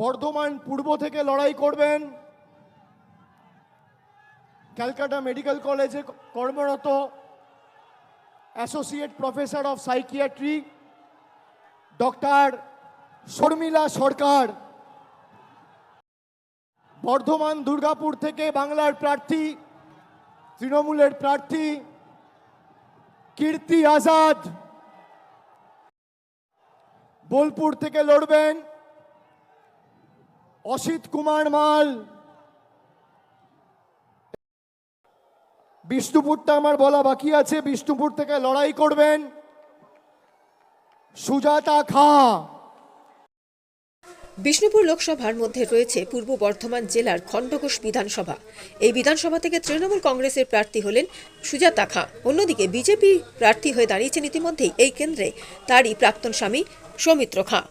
বর্ধমান পূর্ব থেকে লড়াই করবেন। ক্যালকাটা মেডিকেল কলেজে কর্মরত associate professor of psychiatry, doctor Sharmila Sarkar. Bardhaman Durgapur থেকে বাংলার প্রার্থী, তৃণমূলের প্রার্থী, কীর্তি আজাদ। বোলপুর থেকে লড়বেন অসিত কুমার মাল। বিষ্ণুপুরটা আমার বলা বাকি আছে, বিষ্ণুপুর থেকে লড়াই করবেন সুজাতা খা। বিষ্ণুপুর লোকসভার মধ্যে রয়েছে পূর্ব বর্ধমান জেলার খণ্ডঘোষ বিধানসভা। এই বিধানসভা থেকে তৃণমূল কংগ্রেসের প্রার্থী হলেন সুজাতা খাঁ। অন্যদিকে বিজেপি প্রার্থী হয়ে দাঁড়িয়েছেন ইতিমধ্যেই এই কেন্দ্রে তারই প্রাক্তন স্বামী সৌমিত্র খাঁ।